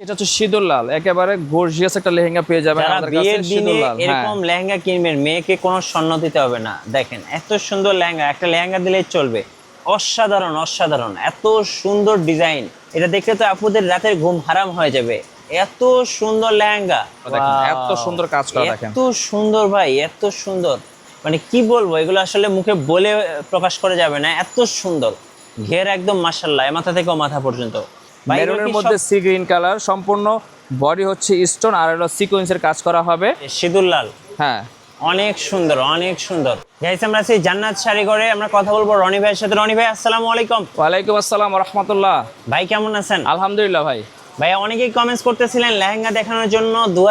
এটা হচ্ছে সিঁদুর লাল। একেবারে গর্জিয়াস একটা লেহেঙ্গা পেয়ে যাবেন আমাদের কাছে বিয়ের দিনে সিঁদুর লাল হ্যাঁ। এরকম লেহেঙ্গা কিনবেন মেয়েকে কোনো স্বর্ণ দিতে হবে না। দেখেন এত সুন্দর লেহেঙ্গা একটা লেহেঙ্গা দিলেই চলবে। অসাধারণ অসাধারণ এত সুন্দর ডিজাইন। এটা দেখলে তো আপুদের রাতের ঘুম হারাম হয়ে যাবে। এত সুন্দর লেহেঙ্গা। এত সুন্দর কাজ করা দেখেন। এত সুন্দর ভাই এত সুন্দর। মানে কি বলব এগুলো আসলে মুখে বলে প্রকাশ করা যাবে না এত সুন্দর। ঘের একদম মাসাল্লাহ মাথা থেকে মাথা পর্যন্ত। মেরুনের মধ্যে সি গ্রিন কালার সম্পূর্ণ বডি হচ্ছে স্টোন আর হলো সিকোয়েন্সের কাজ করা হবে। সিঁদুর লাল। হ্যাঁ। অনেক সুন্দর অনেক সুন্দর। গাইস আমরা সেই জান্নাত শাড়ি করে আমরা কথা বলব রনি ভাইয়ের সাথে। রনি ভাই আসসালামু আলাইকুম। ওয়ালাইকুম আসসালাম রাহমাতুল্লাহ। ভাই কেমন আছেন? আলহামদুলিল্লাহ ভাই। ভাই অনেকেই কমেন্টস করতেছিলেন লেহেঙ্গা দেখানোর জন্য। দু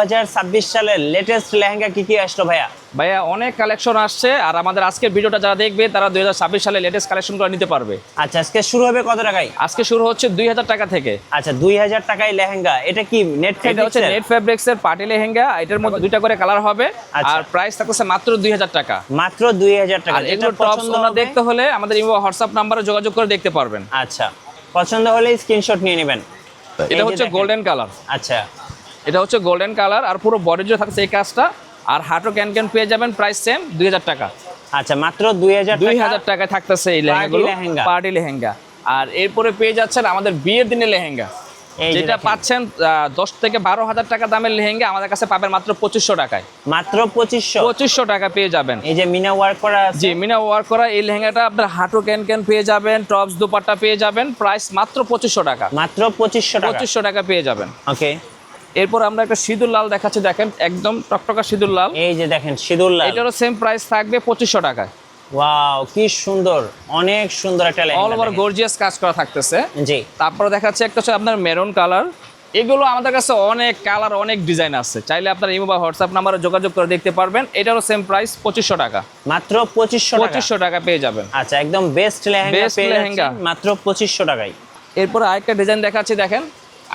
সালের লেটেস্ট লেহেঙ্গা কি কি আসলো ভাইয়া? ভাইয়া অনেক কালেকশন আসছে আর আমাদের আজকের ভিডিওটা যারা দেখবে তারা দুই হাজার ছাব্বিশ সালে লেটেস্ট কালেকশন করে নিতে পারবে। আচ্ছা আজকে শুরু হবে কত টাকায়? আজকে শুরু হচ্ছে দুই হাজার টাকা থেকে। আচ্ছা দুই হাজার টাকায় লেহেঙ্গা। এটা কি নেট এটা হচ্ছে নেট ফেব্রিক্স এর পার্টি লেহেঙ্গা। এটার মধ্যে দুইটা করে কালার হবে। আচ্ছা। আর প্রাইস থাকছে মাত্র দুই হাজার টাকা। মাত্র দুই হাজার টাকা। এগুলো টপস দেখতে হলে আমাদের হোয়াটসঅ্যাপ নাম্বারে যোগাযোগ করে দেখতে পারবেন। আচ্ছা। পছন্দ হলে স্ক্রিনশট নিয়ে নেবেন। এটা হচ্ছে গোল্ডেন কালার আচ্ছা। এটা হচ্ছে গোল্ডেন কালার আর পুরো বডি জুড়ে থাকছে এই কাজটা। আর হাটও ক্যান ক্যান পেয়ে যাবেন প্রাইস সেম দুই হাজার টাকা। আচ্ছা মাত্র দুই হাজার দুই হাজার টাকায় থাকতেছে এই লেহেঙ্গাগুলো। লেহেঙ্গা। পার্টি লেহেঙ্গা। আর এরপরে পেয়ে যাচ্ছেন আমাদের বিয়ের দিনে লেহেঙ্গা। যেটা পাচ্ছেন দশ থেকে বারো হাজার টাকা দামের লেহেঙ্গা আমাদের কাছে পাবেন মাত্র পঁচিশশো টাকায়। মাত্র পঁচিশশো? পঁচিশশো টাকা পেয়ে যাবেন। এই যে মিনা ওয়ার্ক করা জি মিনা ওয়ার্ক করা এই লেহেঙ্গাটা আপনার হাঁটু ক্যান ক্যান পেয়ে যাবেন টপস দুপাট্টা পেয়ে যাবেন প্রাইস মাত্র পঁচিশশো টাকা। মাত্র পঁচিশশো পঁচিশশো টাকা পেয়ে যাবেন। ওকে। এরপর আমরা একটা সিঁদুর লাল দেখাচ্ছি দেখেন একদম টকটকা সিঁদুর লাল। এই যে দেখেন সিঁদুর লাল। এটারও সেম প্রাইস থাকবে পঁচিশশো টাকায়। ওয়াও কি সুন্দর। অনেক সুন্দর একটা অল ওভার গর্জিয়াস কাজ করা থাকতেছে। জি। তারপরে দেখাচ্ছে একটা হচ্ছে আপনার মেরুন কালার এগুলো আমাদের কাছে অনেক কালার অনেক ডিজাইন আছে। চাইলে আপনার ইমো বা হোয়াটসঅ্যাপ নাম্বারে যোগাযোগ করে দেখতে পারবেন। এটারও সেম প্রাইস পঁচিশশো টাকা। মাত্র পঁচিশশো পঁচিশশো টাকা পেয়ে যাবেন। আচ্ছা একদম বেস্ট লেহেঙ্গা পেয়ে লেহেঙ্গা। মাত্র পঁচিশশো টাকায়। এরপরে আরেকটা ডিজাইন দেখাচ্ছি দেখেন।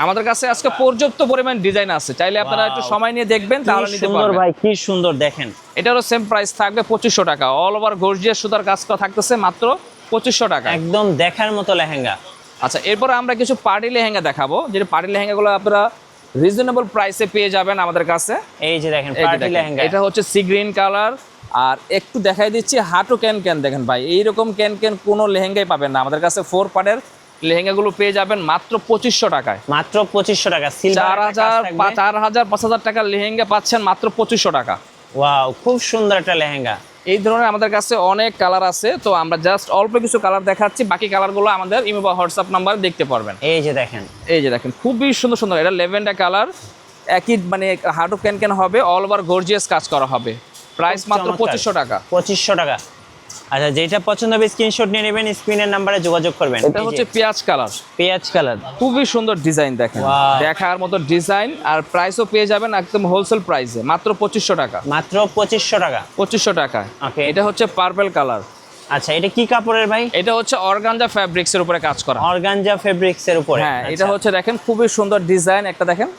আমাদের কাছে আজকে পর্যাপ্ত পরিমাণ ডিজাইন আছে। চাইলে আপনারা একটু সময় নিয়ে দেখবেন তাহলে নিতে সুন্দর পারবেন। ভাই কি সুন্দর দেখেন। এটারও সেম প্রাইস থাকবে পঁচিশশো টাকা। অল ওভার গর্জিয়াস সুতার কাজ করা থাকতেছে মাত্র পঁচিশশো টাকা। একদম দেখার মতো লেহেঙ্গা। আচ্ছা এরপরে আমরা কিছু পার্টি লেহেঙ্গা দেখাবো। যে পার্টি লেহেঙ্গাগুলো আপনারা রিজনেবল প্রাইসে পেয়ে যাবেন আমাদের কাছে। এই যে দেখেন পার্টি লেহেঙ্গা। এটা হচ্ছে সি গ্রিন কালার আর একটু দেখাই দিচ্ছি হাঁটু ক্যান ক্যান দেখেন ভাই। এইরকম ক্যান ক্যান কোনো লেহেঙ্গাই পাবেন না। আমাদের কাছে ফোর পার্টের লেহেঙ্গাগুলো পেয়ে যাবেন মাত্র পঁচিশশো টাকায়। মাত্র পঁচিশশো টাকা চার হাজার চার হাজার পাঁচ হাজার টাকার লেহেঙ্গা পাচ্ছেন মাত্র পঁচিশশো টাকা। ওয়াও খুব সুন্দর একটা লেহেঙ্গা। এই ধরনের আমাদের কাছে অনেক কালার আছে তো আমরা জাস্ট অল্প কিছু কালার দেখাচ্ছি বাকি কালারগুলো আমাদের ইমো বা হোয়াটসঅ্যাপ নাম্বার দেখতে পারবেন। এই যে দেখেন। এই যে দেখেন খুবই সুন্দর সুন্দর এটা লেভেন্ডার কালার একই মানে হার্টু ক্যান ক্যান হবে অল ওভার গর্জিয়াস কাজ করা হবে। প্রাইস মাত্র পঁচিশশো টাকা। পঁচিশশো টাকা। আচ্ছা যেটা পছন্দ হবে স্ক্রিনশট নিয়ে নেবেন স্ক্রিনের নাম্বারে যোগাযোগ করবেন। এটা হচ্ছে পেঁয়াজ কালার। পেঁয়াজ কালার। খুবই সুন্দর ডিজাইন দেখেন। দেখার মতো ডিজাইন আর প্রাইসও পেয়ে যাবেন একদম হোলসেল প্রাইসে মাত্র পঁচিশশো টাকা। মাত্র পঁচিশশো টাকা। পঁচিশশো টাকা। Okay. এটা হচ্ছে পার্পল কালার আচ্ছা এটা কি কাপড়ের ভাই? এটা হচ্ছে অর্গানজা ফ্যাব্রিক্স এর উপরে কাজ করা। অর্গানজা ফেব্রিক্স এর উপরে। হ্যাঁ এটা আচ্ছা। হচ্ছে দেখেন খুবই সুন্দর ডিজাইন একটা দেখেন।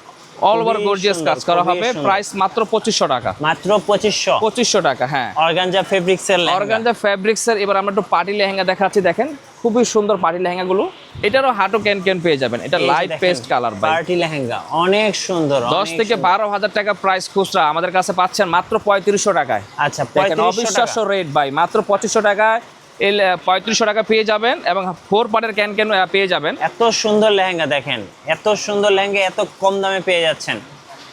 অল ওভার খুবই গর্জিয়াস সুন্দর, কাজ করা হবে। প্রাইস মাত্র টাকা। মাত্র টাকা হ্যাঁ। অর্গানজা ফেব্রিক্স এর অর্গানজা ফ্যাব্রিক্স এর এবার আমরা একটু পার্টি লেহেঙ্গা দেখাচ্ছি দেখেন। খুবই সুন্দর পার্টি লেহেঙ্গা গুলো এটারও হাঁটু ক্যান ক্যান পেয়ে যাবেন। এটা light paste colour party lehenga অনেক সুন্দর দশ অনেক থেকে সুন্দর। বারো হাজার টাকা প্রাইস খুচরা। আমাদের কাছে পাচ্ছেন মাত্র পঁয়ত্রিশশো টাকায়। আচ্ছা দেখেন পঁয়ত্রিশশো অবিশ্বাস্য টাকা। রেট ভাই। মাত্র পঁচিশশো টাকায় এই পঁয়ত্রিশশো টাকা পেয়ে যাবেন এবং ফোর পার্টের ক্যান ক্যান পেয়ে যাবেন। এত সুন্দর লেহেঙ্গা দেখেন এত সুন্দর লেহেঙ্গা এত কম দামে পেয়ে যাচ্ছেন।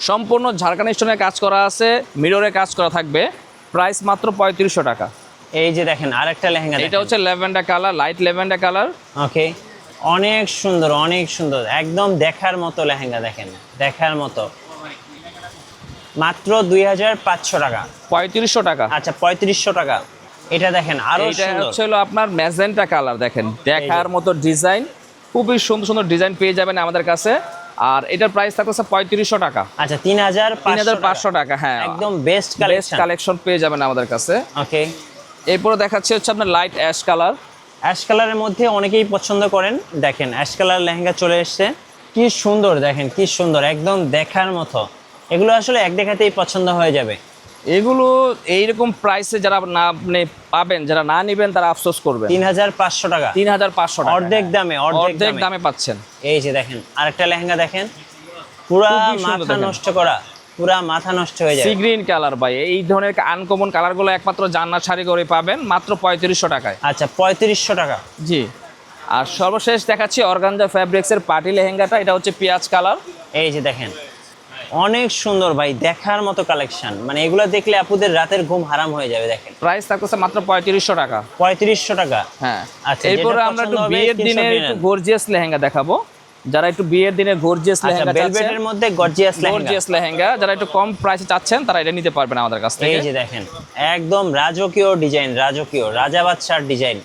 সম্পূর্ণ ঝাড়খান্ড স্টোনের কাজ করা আছে মিররে কাজ করা থাকবে প্রাইস মাত্র পঁয়ত্রিশশো টাকা। এই যে দেখেন আরেকটা লেহেঙ্গা এটা হচ্ছে lavender colour light lavender colour. Okay অনেক সুন্দর অনেক সুন্দর একদম দেখার মতো লেহেঙ্গা দেখেন দেখার মতো। মাত্র দুই হাজার পাঁচশো টাকা। পঁয়ত্রিশশো টাকা। আচ্ছা পঁয়ত্রিশশো টাকা। এটা দেখেন আরও এটা হচ্ছে হলো আপনার ম্যাজেন্টা কালার দেখেন। দেখার মতো ডিজাইন খুবই সুন্দর সুন্দর ডিজাইন পেয়ে যাবেন আমাদের কাছে। আর এটার প্রাইস থাকছে পঁয়ত্রিশশো টাকা। আচ্ছা তিন হাজার তিন হাজার পাঁচশো টাকা হ্যাঁ। একদম বেস্ট বেস্ট কালেকশন কালেকশন পেয়ে যাবেন আমাদের কাছে। ওকে। এরপরে দেখাচ্ছি হচ্ছে আপনার লাইট অ্যাশ কালার অ্যাশ কালারের মধ্যে অনেকেই পছন্দ করেন। দেখেন অ্যাশ কালার লেহেঙ্গা চলে এসছে। কি সুন্দর দেখেন কি সুন্দর। একদম দেখার মতো। এগুলো আসলে এক দেখাতেই পছন্দ হয়ে যাবে। এগুলো এইরকম প্রাইসে যারা না আপনি পাবেন যারা না নেবেন তারা আফসোস করবেন। তিন হাজার পাঁচশো টাকা। তিন হাজার পাঁচশো টাকা অর্ধেক দামে অর্ধেক দামে। পাচ্ছেন। এই যে দেখেন আরেকটা লেহেঙ্গা দেখেন। পুরা মাথা নষ্ট করা পুরা মাথা নষ্ট হয়ে সি যায় গ্রিন কালার ভাই এই ধরনের আনকমন কালারগুলো একমাত্র জান্নাত শাড়ি করে পাবেন মাত্র পঁয়ত্রিশশো টাকায়। আচ্ছা পঁয়ত্রিশশো টাকা। জি। আর সর্বশেষ দেখাচ্ছি অর্গানজা ফ্যাব্রিক্সের পার্টি লেহেঙ্গাটা এটা হচ্ছে পেঁয়াজ কালার এই যে দেখেন অনেক সুন্দর ভাই দেখার মতো কালেকশন মানে এগুলো দেখলে আপুদের রাতের ঘুম হারাম হয়ে যাবে দেখেন। প্রাইস থাকতেছে মাত্র পঁয়ত্রিশশো টাকা। পঁয়ত্রিশশো টাকা? হ্যাঁ। আচ্ছা, এরপরে আমরা একটু বিয়ের দিনে একটু গর্জিয়াস লেহেঙ্গা দেখাবো। যারা একটু বিয়ের দিনে গর্জিয়াস আচ্ছা লেহেঙ্গা ভেলভেটের মধ্যে গর্জিয়াস লেহেঙ্গা। গর্জিয়াস লেহেঙ্গা যারা একটু কম প্রাইসে চাচ্ছেন তারা এটা নিতে পারবেন আমাদের কাছ থেকে। এই যে দেখেন একদম রাজকীয় ডিজাইন রাজকীয় রাজা বাদশার ডিজাইন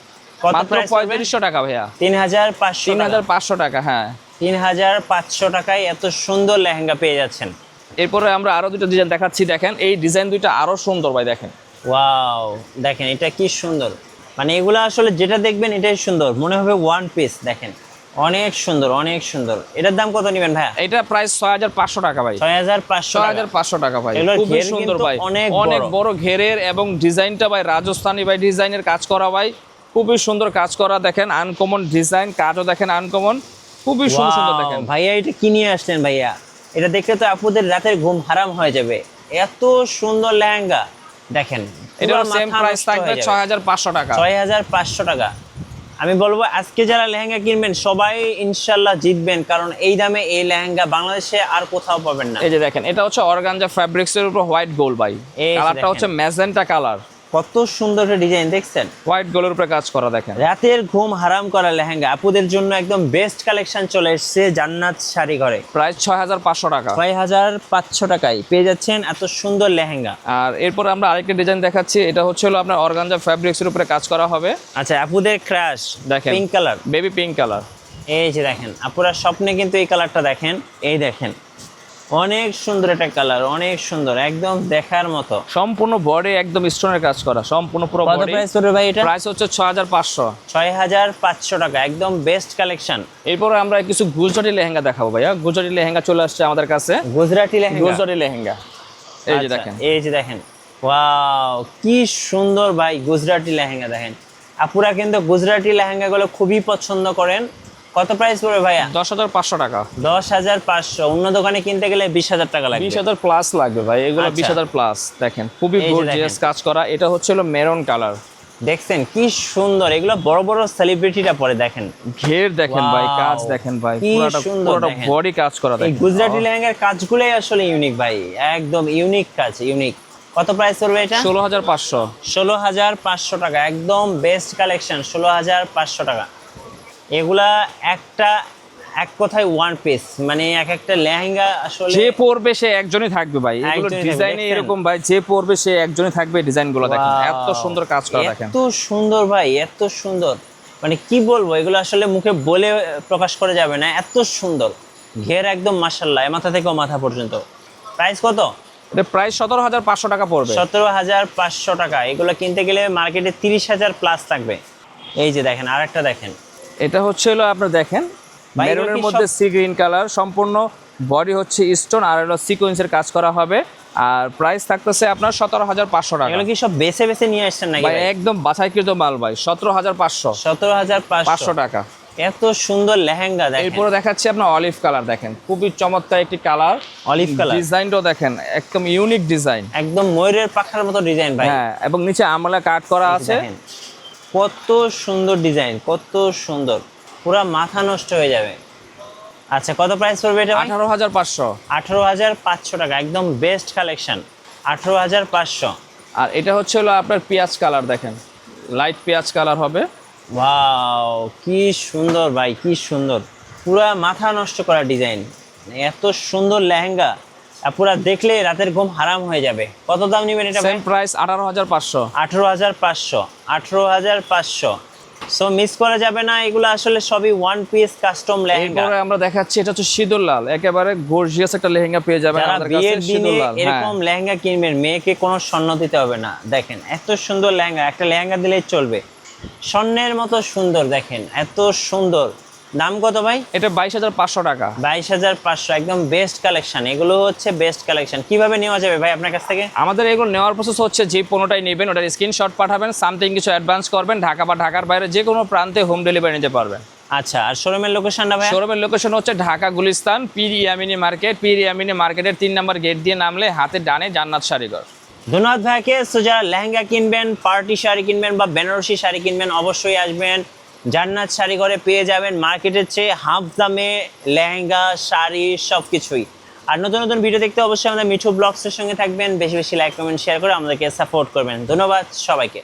কত মাত্র প্রাইস পঁয়ত্রিশশো টাকা ভাইয়া। তিন হাজার পাঁচশো তিন হাজার পাঁচশো টাকা হ্যাঁ। তিন হাজার পাঁচশো টাকায় এত সুন্দর লেহেঙ্গা পেয়ে যাচ্ছেন। এরপরে আমরা আরও দুটো ডিজাইন দেখাচ্ছি দেখেন। এই ডিজাইন দুইটা আরও সুন্দর ভাই দেখেন। ওয়াও দেখেন এটা কি সুন্দর। মানে এগুলো আসলে যেটা দেখবেন এটাই সুন্দর। মনে হবে ওয়ান পিস দেখেন। অনেক সুন্দর অনেক সুন্দর। এটার দাম কত নেবেন ভাইয়া? এটা প্রায় ছয় হাজার পাঁচশো টাকা ভাই। ছয় হাজার পাঁচশো ছয় হাজার পাঁচশো টাকা ভাই। খুবই সুন্দর ভাই। অনেক অনেক বড়। বড় ঘেরের এবং ডিজাইনটা ভাই রাজস্থানি ভাই ডিজাইনের কাজ করা ভাই। খুবই সুন্দর কাজ করা দেখেন। আনকমন ডিজাইন কাজও দেখেন আনকমন খুবই সুন্দর সুন্দর দেখেন। ভাইয়া এটা কি নিয়ে আসলেন ভাইয়া? এটা দেখলে তো আপুদের রাতের ঘুম হারাম হয়ে যাবে। এত সুন্দর লেহেঙ্গা। দেখেন এটা সেম প্রাইস থাকবে হয়ে যাবে। ছয় হাজার পাঁচশো টাকা। ছয় হাজার পাঁচশো টাকা। আমি বলব আজকে যারা লেহেঙ্গা কিনবেন সবাই ইনশাল্লাহ জিতবেন কারণ এই দামে এই লেহেঙ্গা বাংলাদেশে আর কোথাও পাবেন না। এই যে দেখেন এটা হচ্ছে অর্গানজা ফ্যাব্রিক্স এর উপর হোয়াইট গোল ভাই। কালারটা। হচ্ছে ম্যাজেন্টা কালার কত সুন্দর একটা ডিজাইন দেখছেন? হোয়াইট গোল্ডের উপরে কাজ করা দেখেন। রাতের ঘুম হারাম করা লেহেঙ্গা আপুদের জন্য একদম বেস্ট কালেকশন চলে এসছে জান্নাত শাড়ি ঘরে। প্রাইস ছয় হাজার পাঁচশো টাকা। ছয় হাজার পাঁচশো টাকায় পেয়ে যাচ্ছেন এত সুন্দর লেহেঙ্গা। আর এরপর আমরা আরেকটা ডিজাইন দেখাচ্ছি এটা হচ্ছে হলো আপনার অর্গানজা ফ্যাব্রিক্স এর উপরে কাজ করা হবে। আচ্ছা আপুদের ক্রাশ দেখেন। Pink colour baby pink colour এই যে দেখেন আপুরা স্বপ্নে কিন্তু এই কালারটা দেখেন এই দেখেন। অনেক সুন্দর একটা কালার অনেক সুন্দর একদম দেখার মতো। সম্পূর্ণ বডি একদম স্টোনের কাজ করা সম্পূর্ণ পুরো বডি প্রাইস পড়বে ভাই এটা? প্রাইস হচ্ছে ছয় হাজার পাঁচশো। ছয় হাজার পাঁচশো টাকা একদম বেস্ট কালেকশন এরপরে আমরা কিছু গুজরাটি লেহেঙ্গা দেখাবো ভাইয়া। গুজরাটি লেহেঙ্গা চলে আসছে আমাদের কাছে। গুজরাটি লেহেঙ্গা? গুজরাটি লেহেঙ্গা। এই যে আচ্ছা, দেখেন। এই যে দেখেন। ওয়াও কি সুন্দর ভাই গুজরাটি লেহেঙ্গা দেখেন। আপুরা কিন্তু গুজরাটি লেহেঙ্গাগুলো খুবই পছন্দ করেন। কত প্রাইস পড়বে ভাইয়া? দশ হাজার পাঁচশো টাকা। দশ হাজার পাঁচশো। অন্য দোকানে কিনতে গেলে বিশ হাজার টাকা লাগবে। বিশ হাজার প্লাস লাগবে ভাই। এগুলো আচ্ছা। বিশ হাজার প্লাস দেখেন খুবই গর্জিয়াস কাজ করা। এটা হচ্ছে হলো মেরন কালার। দেখছেন কি সুন্দর। এগুলো বড় বড় সেলিব্রিটিটা পরে দেখেন। ঘের দেখেন ভাই কাজ দেখেন ভাই। পুরোটা সুন্দর পুরোটা বডি কাজ করা দেখেন। গুজরাটি লেহেঙ্গার কাজগুলোই আসলে ইউনিক ভাই। একদম ইউনিক কাজ ইউনিক কত প্রাইস পড়বে এটা? ষোলো হাজার পাঁচশো। ষোলো হাজার পাঁচশো টাকা। একদম বেস্ট কালেকশন ষোলো হাজার পাঁচশো টাকা। এগুলা একটা এক কথায় ওয়ান পিস মানে এক একটা লেহেঙ্গা আসলে যে পরবে সে একজনই থাকবে ভাই। এগুলো ডিজাইনে এরকম ভাই যে পরবে সে একজনই থাকবে ডিজাইনগুলো দেখেন এত সুন্দর কাজ করা দেখেন। এত সুন্দর ভাই এত সুন্দর। মানে কি বলব এগুলো আসলে মুখে বলে প্রকাশ করা যাবে না এত সুন্দর। ঘের একদম মাসাল্লাহ মাথা থেকেও মাথা পর্যন্ত। প্রাইস কত? এটা প্রাইস সতেরো হাজার পাঁচশো টাকা পড়বে। সতেরো হাজার পাঁচশো টাকা এগুলো কিনতে গেলে মার্কেটে তিরিশ হাজার প্লাস থাকবে। এই যে দেখেন আরেকটা দেখেন। এটা হচ্ছে হলো আপনার দেখেন মেরুনের মধ্যে সি গ্রিন কালার সম্পূর্ণ বডি হচ্ছে স্টোন আর হলো সিকোয়েন্সের কাজ করা হবে। আর প্রাইস থাকতেছে আপনার সতেরো হাজার পাঁচশো টাকা। এগুলো কি সব বেছে বেছে নিয়ে আসছেন নাকি ভাই একদম বাছাইকৃত মাল ভাই সতেরো হাজার পাঁচশো। সতেরো হাজার পাঁচশো। টাকা। এত সুন্দর লেহেঙ্গা দেখেন। এরপরে দেখাচ্ছি আপনার অলিভ কালার দেখেন খুবই চমৎকার একটি কালার অলিভ কালার ডিজাইনটাও দেখেন একদম ইউনিক ডিজাইন একদম ময়ূরের পাখার মতো ডিজাইন ভাই। হ্যাঁ এবং নিচে আমলা কাট করা আছে। কত সুন্দর ডিজাইন কত সুন্দর। পুরা মাথা নষ্ট হয়ে যাবে। আচ্ছা কত প্রাইস পড়বে এটা আঠারো হাজার পাঁচশো। আঠারো হাজার পাঁচশো টাকা একদম বেস্ট কালেকশন আঠারো হাজার পাঁচশো। আর এটা হচ্ছে হলো আপনার পেঁয়াজ কালার দেখেন। লাইট পেঁয়াজ কালার হবে। ওয়াও কি সুন্দর ভাই কি সুন্দর। পুরা মাথা নষ্ট করা ডিজাইন। এত সুন্দর লেহেঙ্গা। পুরা দেখলে রাতের ঘুম হারাম হয়ে যাবে। কত দাম নেবেন এটা সেম প্রাইস আঠারো হাজার পাঁচশো। আঠেরো হাজার পাঁচশো আঠেরো হাজার পাঁচশো। সো মিস করা যাবে না এগুলো আসলে সবই ওয়ান পিস কাস্টম লেহেঙ্গা। এরপরে আমরা দেখাচ্ছি এটা হচ্ছে সিঁদুর লাল। একেবারে গর্জিয়াস একটা লেহেঙ্গা পেয়ে যাবেন আমাদের কাছে সিঁদুর লাল হ্যাঁ। এরকম লেহেঙ্গা কিনবেন মেয়েকে কোনো স্বর্ণ দিতে হবে না। দেখেন এত সুন্দর লেহেঙ্গা একটা লেহেঙ্গা দিলেই চলবে। স্বর্ণের মতো সুন্দর দেখেন এত সুন্দর। দাম কত ভাই? এটা বাইশ হাজার পাঁচশো টাকা। বাইশ হাজার পাঁচশো একদম বেস্ট কালেকশন এগুলো হচ্ছে বেস্ট কালেকশন কীভাবে নেওয়া যাবে ভাই আপনার কাছ থেকে? আমাদের এগুলো নেওয়ার প্রসেস হচ্ছে যে পণ্যটাই নেবেন ওটার স্ক্রিনশট পাঠাবেন সামথিং কিছু অ্যাডভান্স করবেন ঢাকা বা ঢাকার বাইরে যে কোনো প্রান্তে হোম ডেলিভারি নিতে পারবেন। আচ্ছা আর শোরুমের লোকেশনটা ভাই? শোরুমের লোকেশন হচ্ছে ঢাকা গুলিস্তান পীর ইয়ামিনী মার্কেট। পীর ইয়ামিনী মার্কেটের তিন নম্বর গেট দিয়ে নামলে হাতে ডানে জান্নাত শাড়িঘর ধন্যবাদ ভাইকে। সো যারা লেহেঙ্গা কিনবেন পার্টি শাড়ি কিনবেন বা বেনারসি শাড়ি কিনবেন অবশ্যই আসবেন। জান্নাত শাড়ি ঘরে পেয়ে যাবেন মার্কেটের চেয়ে হাফ দামে লেহেঙ্গা, শাড়ি সব কিছুই আর নতুন নতুন ভিডিও দেখতে অবশ্যই আমাদের মিঠু ব্লগসের সঙ্গে থাকবেন। বেশি বেশি লাইক কমেন্ট শেয়ার করে আমাদেরকে সাপোর্ট করবেন। ধন্যবাদ সবাইকে।